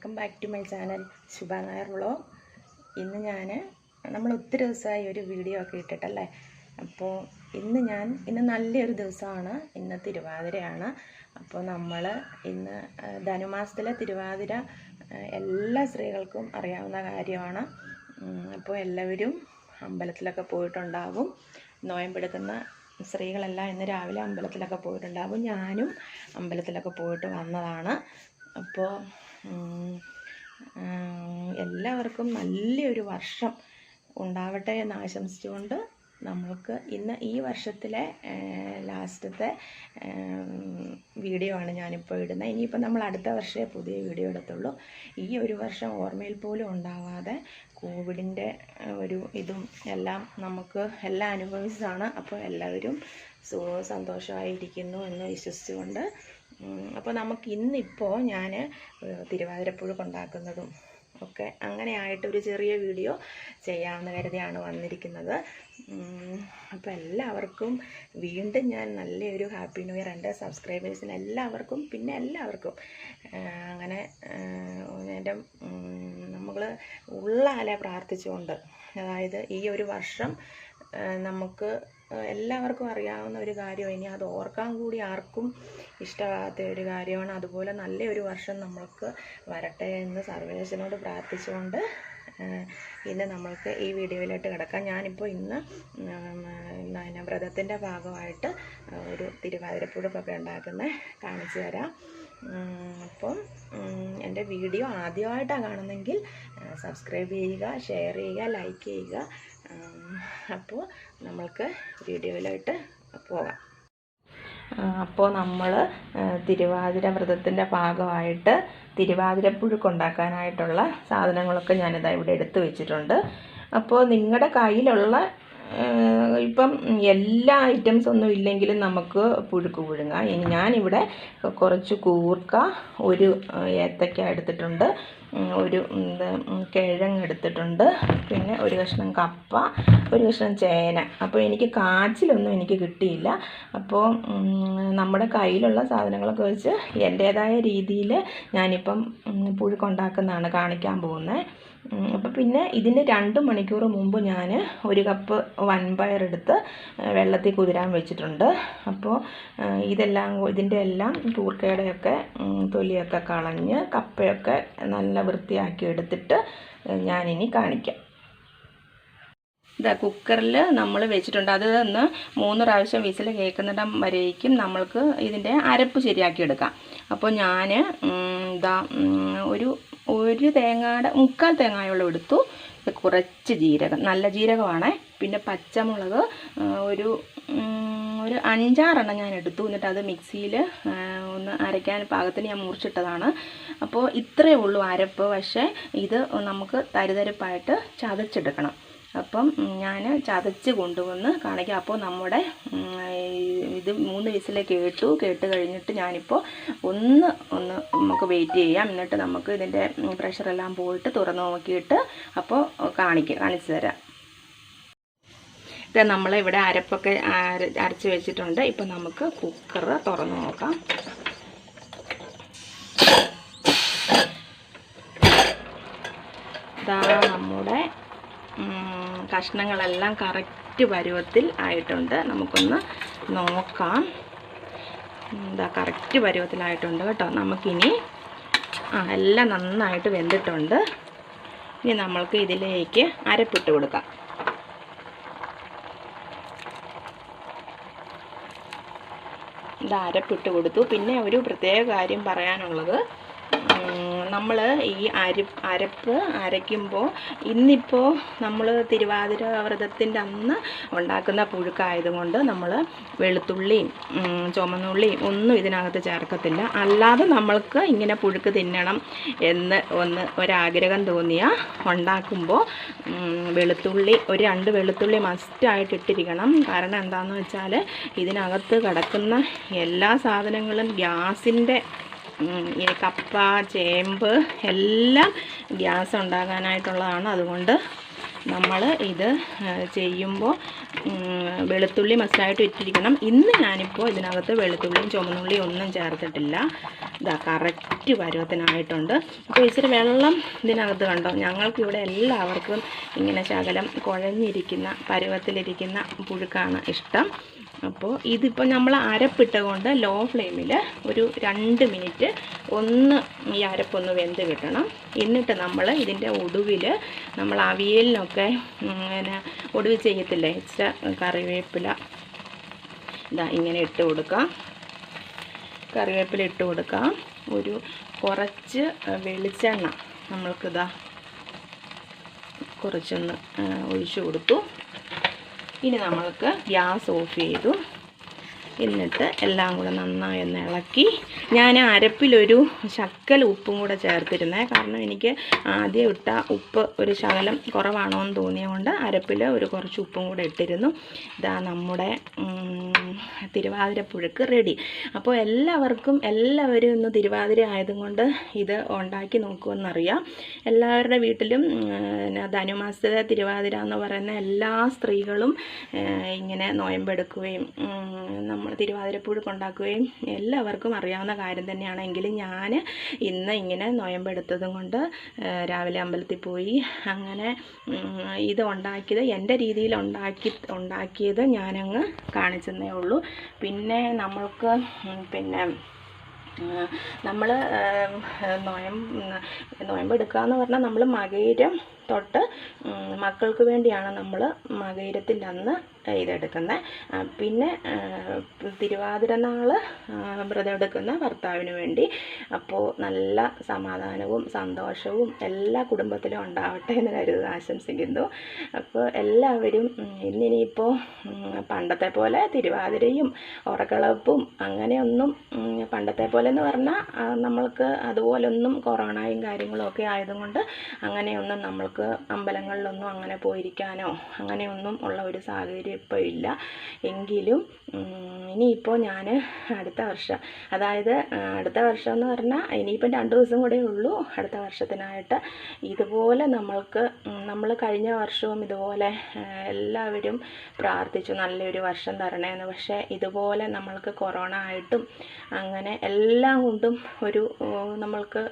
Welcome back to my channel Shubha Nair ഇന്ന് ഞാൻ നമ്മൾ ഒത്തിരി ദിവസമായി ഒരു വീഡിയോ ഒക്കെ ഇട്ടിട്ടല്ലേ? അപ്പോൾ ഇന്ന് ഞാൻ ഇന്ന് നല്ലൊരു ദിവസമാണ്. ഇന്ന് തിരുവാതിരയാണ്. അപ്പോൾ നമ്മൾ ഇന്ന് ധനുമാസത്തിലെ തിരുവാതിര എല്ലാ സ്ത്രീകൾക്കും അറിയാവുന്ന കാര്യമാണ്. അപ്പോൾ എല്ലാവരും അമ്പലത്തിലൊക്കെ പോയിട്ടുണ്ടാവും. നോയമ്പെടുക്കുന്ന സ്ത്രീകളെല്ലാം ഇന്ന് രാവിലെ അമ്പലത്തിലൊക്കെ പോയിട്ടുണ്ടാവും. ഞാനും അമ്പലത്തിലൊക്കെ പോയിട്ട് വന്നതാണ്. അപ്പോൾ എല്ലാവർക്കും നല്ലൊരു വർഷം ഉണ്ടാവട്ടെ എന്ന് ആശംസിച്ചുകൊണ്ട് നമ്മൾക്ക് ഇന്ന് ഈ വർഷത്തിലെ ലാസ്റ്റത്തെ വീഡിയോ ആണ് ഞാനിപ്പോൾ ഇടുന്നത്. ഇനിയിപ്പോൾ നമ്മൾ അടുത്ത വർഷമേ പുതിയ വീഡിയോ എടുത്തുള്ളൂ ഈ ഒരു വർഷം ഓർമ്മയിൽ പോലും ഉണ്ടാവാതെ കോവിഡിന്റെ ഒരു ഇതും എല്ലാം നമുക്ക് എല്ലാം അനുഭവിച്ചതാണ്. അപ്പോൾ എല്ലാവരും സന്തോഷമായിരിക്കുന്നു എന്ന് വിശ്വസിച്ചുകൊണ്ട് അപ്പോൾ നമുക്ക് ഇന്നിപ്പോൾ ഞാൻ തിരുവാതിരപ്പുഴ ഉണ്ടാക്കുന്നതും ഒക്കെ അങ്ങനെ ആയിട്ടൊരു ചെറിയ വീഡിയോ ചെയ്യാമെന്ന് കരുതിയാണ് വന്നിരിക്കുന്നത്. അപ്പോൾ എല്ലാവർക്കും വീണ്ടും ഞാൻ നല്ലൊരു ഹാപ്പി ന്യൂ ഇയർ എന്റെ സബ്സ്ക്രൈബേഴ്സിന് എല്ലാവർക്കും പിന്നെ എല്ലാവർക്കും അങ്ങനെ എന്റെ നമ്മൾ ഉള്ളാലെ പ്രാർത്ഥിച്ചുകൊണ്ട് അതായത് ഈ ഒരു വർഷം നമുക്ക് എല്ലാവർക്കും അറിയാവുന്ന ഒരു കാര്യമാണ് ഇനി അത് ഓർക്കാൻ കൂടി ആർക്കും ഇഷ്ടമാകാത്ത ഒരു കാര്യമാണ്. അതുപോലെ നല്ലൊരു വർഷം നമ്മൾക്ക് വരട്ടെ എന്ന് സർവേശനോട് പ്രാർത്ഥിച്ചുകൊണ്ട് ഇന്ന് നമ്മൾക്ക് ഈ വീഡിയോയിലോട്ട് കിടക്കാം. ഞാനിപ്പോൾ ഇന്ന് പിന്നെ വ്രതത്തിന്റെ ഭാഗമായിട്ട് ഒരു തിരുവാതിരപ്പുഴപ്പൊക്കെ ഉണ്ടാക്കുന്നത് കാണിച്ചു തരാം. അപ്പം എന്റെ വീഡിയോ ആദ്യമായിട്ടാണ് കാണുന്നെങ്കിൽ സബ്സ്ക്രൈബ് ചെയ്യുക ഷെയർ ചെയ്യുക ലൈക്ക് ചെയ്യുക. അപ്പോൾ നമ്മൾക്ക് വീഡിയോയിലോട്ട് പോകാം. അപ്പോൾ നമ്മൾ തിരുവാതിര വ്രതത്തിന്റെ ഭാഗമായിട്ട് തിരുവാതിരപ്പുഴുക്ക് ഉണ്ടാക്കാനായിട്ടുള്ള സാധനങ്ങളൊക്കെ ഞാനിതാ ഇവിടെ എടുത്തു വെച്ചിട്ടുണ്ട്. അപ്പോൾ നിങ്ങളുടെ കയ്യിലുള്ള ഇപ്പം എല്ലാ ഐറ്റംസ് ഒന്നും ഇല്ലെങ്കിലും നമുക്ക് പുഴുക്ക് പുഴുങ്ങാം. ഞാനിവിടെ കുറച്ച് കൂർക്ക ഒരു ഏത്തക്ക എടുത്തിട്ടുണ്ട്. ഒരു ഉം, കിഴങ്ങ് എടുത്തിട്ടുണ്ട്. പിന്നെ ഒരു കഷ്ണം കപ്പ ഒരു കഷ്ണം ചേന. അപ്പോൾ എനിക്ക് കാച്ചിലൊന്നും എനിക്ക് കിട്ടിയില്ല. അപ്പോൾ നമ്മുടെ കയ്യിലുള്ള സാധനങ്ങളൊക്കെ വെച്ച് എന്റേതായ രീതിയിൽ ഞാനിപ്പം പുഴുക്കുണ്ടാക്കുന്നതാണ് കാണിക്കാൻ പോകുന്നത് അപ്പോൾ പിന്നെ ഇതിന് രണ്ട് മണിക്കൂർ മുമ്പ് ഞാൻ ഒരു കപ്പ് വൻപയർ എടുത്ത് വെള്ളത്തിൽ കുതിരാൻ വെച്ചിട്ടുണ്ട്. അപ്പോൾ ഇതെല്ലാം ഇതിന്റെ എല്ലാം കൂർക്കയുടെയൊക്കെ തൊലിയൊക്കെ കളഞ്ഞ് കപ്പയൊക്കെ നല്ല വൃത്തിയാക്കി എടുത്തിട്ട് ഞാനിനി കാണിക്കാം. ഇതാ കുക്കറിൽ നമ്മൾ വെച്ചിട്ടുണ്ട്. അത് ഒന്ന് മൂന്ന് പ്രാവശ്യം വിസിൽ കേൾക്കുന്നിടം വരേക്കും നമ്മൾക്ക് ഇതിന്റെ അരപ്പ് ശരിയാക്കി എടുക്കാം. അപ്പോൾ ഞാൻ ഇതാ ഒരു തേങ്ങയുടെ മുക്കാൽ തേങ്ങായോളം എടുത്തു. കുറച്ച് ജീരകം നല്ല ജീരകമാണേ. പിന്നെ പച്ചമുളക് ഒരു ഒരു അഞ്ചാറെണ്ണം ഞാൻ എടുത്തു. എന്നിട്ട് അത് മിക്സിയിൽ ഒന്ന് അരയ്ക്കാൻ പാകത്തിന് ഞാൻ മുറിച്ചിട്ടതാണ്. അപ്പോൾ ഇത്രയേ ഉള്ളൂ അരപ്പ്. പക്ഷേ ഇത് നമുക്ക് തരിതരിപ്പായിട്ട് ചതച്ചെടുക്കണം. അപ്പം ഞാൻ ചതച്ച് കൊണ്ടുവന്ന് കാണിക്കാം. അപ്പോൾ നമ്മുടെ ഇത് മൂന്ന് വിസിലെ കേട്ടു കേട്ട് കഴിഞ്ഞിട്ട് ഞാനിപ്പോൾ ഒന്ന് ഒന്ന് നമുക്ക് വെയിറ്റ് ചെയ്യാം. എന്നിട്ട് നമുക്ക് ഇതിന്റെ പ്രഷറെല്ലാം പോയിട്ട് തുറന്ന് നോക്കിയിട്ട് അപ്പോൾ കാണിക്കുക കാണിച്ചു തരാം. ഇത് നമ്മൾ ഇവിടെ അരപ്പൊക്കെ അര- അരച്ച് വെച്ചിട്ടുണ്ട്. ഇപ്പം നമുക്ക് കുക്കർ തുറന്ന് നോക്കാം. ഉം, കഷ്ണങ്ങളെല്ലാം കറക്റ്റ് പരുവത്തിൽ ആയിട്ടുണ്ട്. നമുക്കൊന്ന് നോക്കാം. എന്താ കറക്റ്റ് പരുവത്തിലായിട്ടുണ്ട് കേട്ടോ. നമുക്കിനി ആ എല്ലാം നന്നായിട്ട് വെന്തിട്ടുണ്ട്. ഇനി നമ്മൾക്ക് ഇതിലേക്ക് അരപ്പിട്ട് കൊടുക്കാം. ഇത് അരപ്പിട്ട് കൊടുത്തു. പിന്നെ ഒരു പ്രത്യേക കാര്യം പറയാനുള്ളത്. നമ്മൾ ഈ അരി അരപ്പ് അരയ്ക്കുമ്പോൾ ഇന്നിപ്പോൾ നമ്മൾ തിരുവാതിര വ്രതത്തിന്റെ അന്ന് ഉണ്ടാക്കുന്ന പുഴുക്കായതുകൊണ്ട് നമ്മൾ വെളുത്തുള്ളിയും ചുമന്നുള്ളിയും ഒന്നും ഇതിനകത്ത് ചേർക്കത്തില്ല. അല്ലാതെ നമ്മൾക്ക് ഇങ്ങനെ പുഴുക്ക് തിന്നണം എന്ന് ഒന്ന് ഒരാഗ്രഹം തോന്നിയാൽ ഉണ്ടാക്കുമ്പോൾ വെളുത്തുള്ളി ഒരു രണ്ട് വെളുത്തുള്ളി മസ്റ്റായിട്ട് ഇട്ടിരിക്കണം. കാരണം എന്താണെന്ന് വെച്ചാൽ ഇതിനകത്ത് കിടക്കുന്ന എല്ലാ സാധനങ്ങളും ഗ്യാസിന്റെ ഈ കപ്പ ചേമ്പ് എല്ലാം ഗ്യാസ് ഉണ്ടാകാനായിട്ടുള്ളതാണ്. അതുകൊണ്ട് നമ്മൾ ഇത് ചെയ്യുമ്പോൾ വെളുത്തുള്ളി മസ്റ്റായിട്ട് ഇട്ടിരിക്കണം. ഇന്ന് ഞാനിപ്പോൾ ഇതിനകത്ത് വെളുത്തുള്ളിയും ചുമന്നുള്ളിയും ഒന്നും ചേർത്തിട്ടില്ല. ഇതാ കറക്റ്റ് പരുവത്തിനായിട്ടുണ്ട്. അപ്പോൾ ഇച്ചിരി വെള്ളം ഇതിനകത്ത് കണ്ടോ? ഞങ്ങൾക്കിവിടെ എല്ലാവർക്കും ഇങ്ങനെ ശകലം കുഴഞ്ഞിരിക്കുന്ന പരുവത്തിലിരിക്കുന്ന പുഴുക്കാണ് ഇഷ്ടം. അപ്പോൾ ഇതിപ്പോൾ നമ്മൾ അരപ്പിട്ടുകൊണ്ട് ലോ ഫ്ലെയിമിൽ ഒരു രണ്ട് മിനിറ്റ് ഒന്ന് ഈ അരപ്പൊന്ന് വെന്ത് കിട്ടണം. എന്നിട്ട് നമ്മൾ ഇതിന്റെ ഒടുവിൽ നമ്മൾ അവിയലിനൊക്കെ പിന്നെ ഒടുവിൽ ചെയ്യത്തില്ലേ? എക്സ്ട്ര കറിവേപ്പില. ഇതാ ഇങ്ങനെ ഇട്ട് കൊടുക്കാം. കറിവേപ്പില ഇട്ട് കൊടുക്കാം. ഒരു കുറച്ച് വെളിച്ചെണ്ണ നമ്മൾക്കിതാ കുറച്ചൊന്ന് ഒഴിച്ചു കൊടുത്തു. ഇനി നമ്മൾക്ക് ഗ്യാസ് ഓഫ് ചെയ്തു എന്നിട്ട് എല്ലാം കൂടെ നന്നായി ഒന്ന് ഇളക്കി. ഞാൻ അരപ്പിലൊരു ശക്കൽ ഉപ്പും കൂടെ ചേർത്തിരുന്നേ. കാരണം എനിക്ക് ആദ്യം ഇട്ട ഉപ്പ് ഒരു ശകലം കുറവാണോ എന്ന് തോന്നിയതുകൊണ്ട് അരപ്പിൽ ഒരു കുറച്ച് ഉപ്പും കൂടെ ഇട്ടിരുന്നു. ഇതാ നമ്മുടെ തിരുവാതിരപ്പുഴക്ക് റെഡി അപ്പോൾ എല്ലാവർക്കും എല്ലാവരും ഇന്ന് തിരുവാതിര ആയതുകൊണ്ട് ഇത് ഉണ്ടാക്കി നോക്കുമെന്നറിയാം. എല്ലാവരുടെ വീട്ടിലും ധനുമാസത്തെ തിരുവാതിര എന്ന് പറയുന്ന എല്ലാ സ്ത്രീകളും ഇങ്ങനെ നോയമ്പെടുക്കുകയും നമ്മൾ തിരുവാതിരപ്പുഴുക്ക് കൊണ്ടാക്കുകയും എല്ലാവർക്കും അറിയാവുന്ന കാര്യം തന്നെയാണ്. എങ്കിലും ഞാൻ ഇന്ന് ഇങ്ങനെ നോയമ്പെടുത്തതും കൊണ്ട് രാവിലെ അമ്പലത്തിൽ പോയി അങ്ങനെ ഇത് ഉണ്ടാക്കിയത് എന്റെ രീതിയിൽ ഉണ്ടാക്കി ഉണ്ടാക്കിയത് ഞാനങ്ങ് കാണിച്ചെന്നേ ഉള്ളൂ. പിന്നെ നമ്മൾക്ക് പിന്നെ നമ്മൾ നോയം നോയമ്പ് എടുക്കുക എന്ന് പറഞ്ഞാൽ നമ്മൾ മകയിരം തൊട്ട് മക്കൾക്ക് വേണ്ടിയാണ് നമ്മൾ മകയിരത്തിന്റെ അന്ന് ഇതെടുക്കുന്നത് പിന്നെ തിരുവാതിര നാൾ വ്രതം എടുക്കുന്ന ഭർത്താവിന് വേണ്ടി. അപ്പോൾ നല്ല സമാധാനവും സന്തോഷവും എല്ലാ കുടുംബത്തിലും ഉണ്ടാവട്ടെ എന്ന് കരുതുക ആശംസിക്കുന്നു. അപ്പോൾ എല്ലാവരും ഇന്നിനിയിപ്പോൾ പണ്ടത്തെ പോലെ തിരുവാതിരയും ഉറക്കളപ്പും അങ്ങനെയൊന്നും പണ്ടത്തെ പോലെ എന്ന് പറഞ്ഞാൽ നമ്മൾക്ക് അതുപോലൊന്നും കൊറോണയും കാര്യങ്ങളും ഒക്കെ ആയതുകൊണ്ട് അങ്ങനെയൊന്നും നമ്മൾക്ക് അമ്പലങ്ങളിലൊന്നും അങ്ങനെ പോയിരിക്കാനോ അങ്ങനെയൊന്നും ഉള്ള ഒരു സാഹചര്യം ഇപ്പോൾ ഇല്ല. എങ്കിലും ഇനിയിപ്പോൾ ഞാൻ അടുത്ത വർഷം അതായത് അടുത്ത വർഷം എന്ന് പറഞ്ഞാൽ ഇനിയിപ്പം രണ്ട് ദിവസം കൂടെ ഉള്ളൂ. അടുത്ത വർഷത്തിനായിട്ട് ഇതുപോലെ നമ്മൾക്ക് നമ്മൾ കഴിഞ്ഞ വർഷവും ഇതുപോലെ എല്ലാവരും പ്രാർത്ഥിച്ചു നല്ലൊരു വർഷം തരണേന്ന്. പക്ഷേ ഇതുപോലെ നമ്മൾക്ക് കൊറോണ ആയിട്ടും അങ്ങനെ എല്ലാം കൊണ്ടും ഒരു നമ്മൾക്ക്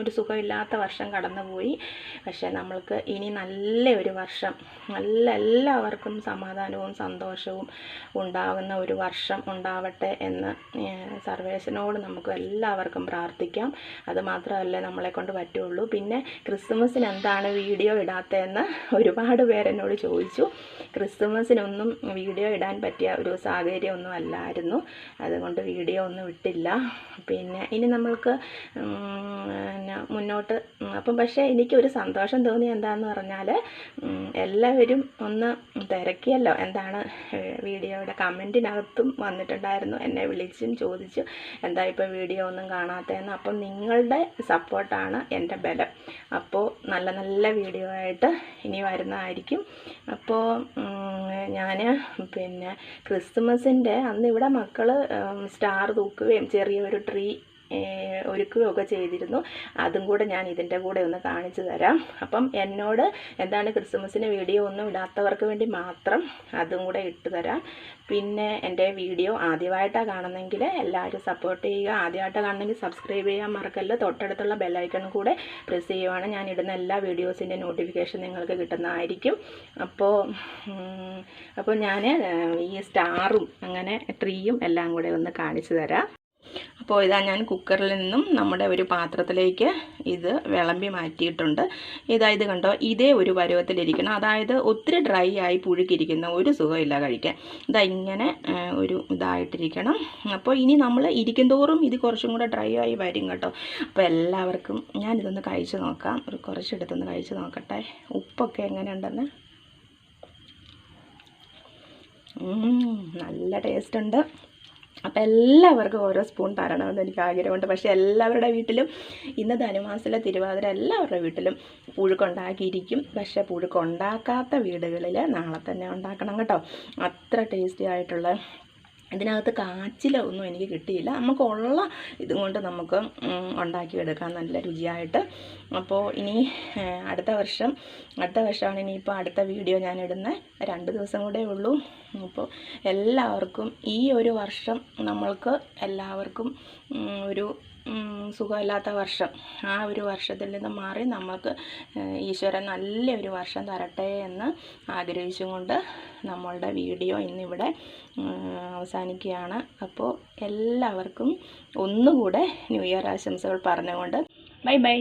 ഒരു സുഖമില്ലാത്ത വർഷം കടന്നുപോയി. പക്ഷേ നമ്മൾക്ക് ഇനി നല്ല ഒരു വർഷം നല്ല എല്ലാവർക്കും സമാധാനവും സന്തോഷവും ഉണ്ടാകുന്ന ഒരു വർഷം ഉണ്ടാവട്ടെ എന്ന് സർവേശനോട് നമുക്ക് എല്ലാവർക്കും പ്രാർത്ഥിക്കാം. അത് മാത്രമല്ലേ നമ്മളെ കൊണ്ട് പറ്റുള്ളൂ. പിന്നെ ക്രിസ്മസിന് എന്താണ് വീഡിയോ ഇടാത്തതെന്ന് ഒരുപാട് പേരെന്നോട് ചോദിച്ചു. ക്രിസ്മസിനൊന്നും വീഡിയോ ഇടാൻ പറ്റിയ ഒരു സാഹചര്യമൊന്നും അല്ലായിരുന്നു. അതുകൊണ്ട് വീഡിയോ ഒന്നും ഇട്ടില്ല. പിന്നെ ഇനി നമ്മൾക്ക് മുന്നോട്ട് അപ്പം പക്ഷേ എനിക്കൊരു സന്തോഷം തോന്നി എന്താന്ന് പറഞ്ഞാൽ എല്ലാവരും ഒന്ന് തിരക്കിയല്ലോ എന്താണ് വീഡിയോയുടെ കമന്റിനകത്തും വന്നിട്ടുണ്ടായിരുന്നു. എന്നെ വിളിച്ചും ചോദിച്ചു എന്താ ഇപ്പോൾ വീഡിയോ ഒന്നും കാണാത്തതെന്ന്. അപ്പം നിങ്ങളുടെ സപ്പോർട്ടാണ് എന്റെ ബലം. അപ്പോൾ നല്ല നല്ല വീഡിയോ ആയിട്ട് ഇനി വരുന്നതായിരിക്കും. അപ്പോൾ ഞാൻ പിന്നെ ക്രിസ്മസിന്റെ അന്ന് ഇവിടെ മക്കൾ സ്റ്റാർ തൂക്കുകയും ചെറിയൊരു ട്രീ ഒരുക്കുകയൊക്കെ ചെയ്തിരുന്നു. അതും കൂടെ ഞാൻ ഇതിന്റെ കൂടെ ഒന്ന് കാണിച്ചു തരാം. അപ്പം എന്നോട് എന്താണ് ക്രിസ്മസിന് വീഡിയോ ഒന്നും ഇടാത്തവർക്ക് വേണ്ടി മാത്രം അതും കൂടെ ഇട്ട് തരാം. പിന്നെ എന്റെ വീഡിയോ ആദ്യമായിട്ടാണ് കാണുന്നെങ്കിൽ എല്ലാവരും സപ്പോർട്ട് ചെയ്യുക. ആദ്യമായിട്ടാണ് കാണുന്നെങ്കിൽ സബ്സ്ക്രൈബ് ചെയ്യാൻ മറക്കല്ല തൊട്ടടുത്തുള്ള ബെല്ലൈക്കണും കൂടെ പ്രസ് ചെയ്യുവാണ്. ഞാൻ ഇടുന്ന എല്ലാ വീഡിയോസിന്റെ നോട്ടിഫിക്കേഷൻ നിങ്ങൾക്ക് കിട്ടുന്നതായിരിക്കും. അപ്പോൾ അപ്പോൾ ഞാൻ ഈ സ്റ്റാറും അങ്ങനെ ട്രീയും എല്ലാം കൂടെ ഒന്ന് കാണിച്ചു തരാം. അപ്പോൾ ഇതാ ഞാൻ കുക്കറിൽ നിന്നും നമ്മുടെ ഒരു പാത്രത്തിലേക്ക് ഇത് വിളമ്പി മാറ്റിയിട്ടുണ്ട്. ഇതാ ഇത് കണ്ടോ ഇതേ ഒരു പരുവത്തിലിരിക്കണം. അതായത് ഒത്തിരി ഡ്രൈ ആയി പുഴുക്കിരിക്കുന്ന ഒരു സുഖമില്ല കഴിക്കാൻ. ഇതാ ഇങ്ങനെ ഒരു ഇതായിട്ടിരിക്കണം. അപ്പോൾ ഇനി നമ്മൾ ഇരിക്കും തോറും ഇത് കുറച്ചും കൂടെ ഡ്രൈ ആയി വരും കേട്ടോ. അപ്പോൾ എല്ലാവർക്കും ഞാനിതൊന്ന് കഴിച്ച് നോക്കാം. ഒരു കുറച്ചെടുത്തൊന്ന് കഴിച്ച് നോക്കട്ടെ. ഉപ്പൊക്കെ എങ്ങനെയുണ്ടെന്ന്? നല്ല ടേസ്റ്റ് ഉണ്ട്. അപ്പോൾ എല്ലാവർക്കും ഓരോ സ്പൂൺ തരണമെന്ന് എനിക്ക് ആഗ്രഹമുണ്ട്. പക്ഷേ എല്ലാവരുടെ വീട്ടിലും ഇന്ന് ധനുമാസത്തിലെ തിരുവാതിര എല്ലാവരുടെ വീട്ടിലും പുഴുക്കുണ്ടാക്കിയിരിക്കും. പക്ഷേ പുഴുക്കുണ്ടാക്കാത്ത വീടുകളിൽ നാളെ തന്നെ ഉണ്ടാക്കണം കേട്ടോ. അത്ര ടേസ്റ്റി ആയിട്ടുള്ള ഇതിനകത്ത് കാച്ചിലൊന്നും എനിക്ക് കിട്ടിയില്ല. നമുക്കുള്ള ഇതും കൊണ്ട് നമുക്ക് ഉണ്ടാക്കിയെടുക്കാം. നല്ല രുചിയായിട്ട്. അപ്പോൾ ഇനി അടുത്ത വർഷം അടുത്ത വർഷമാണ് ഇനിയിപ്പോൾ അടുത്ത വീഡിയോ ഞാൻ ഇടുന്നത് രണ്ട് ദിവസം കൂടെ ഉള്ളൂ. അപ്പോൾ എല്ലാവർക്കും ഈ ഒരു വർഷം നമ്മൾക്ക് എല്ലാവർക്കും ഒരു സുഖമില്ലാത്ത വർഷം. ആ ഒരു വർഷത്തിൽ നിന്ന് മാറി നമുക്ക് ഈശ്വരൻ നല്ലൊരു വർഷം തരട്ടെ എന്ന് ആഗ്രഹിച്ചുകൊണ്ട് നമ്മളുടെ വീഡിയോ ഇന്നിവിടെ അവസാനിക്കുകയാണ്. അപ്പോൾ എല്ലാവർക്കും ഒന്നുകൂടെ ന്യൂ ഇയർ ആശംസകൾ പറഞ്ഞുകൊണ്ട് ബൈ ബൈ.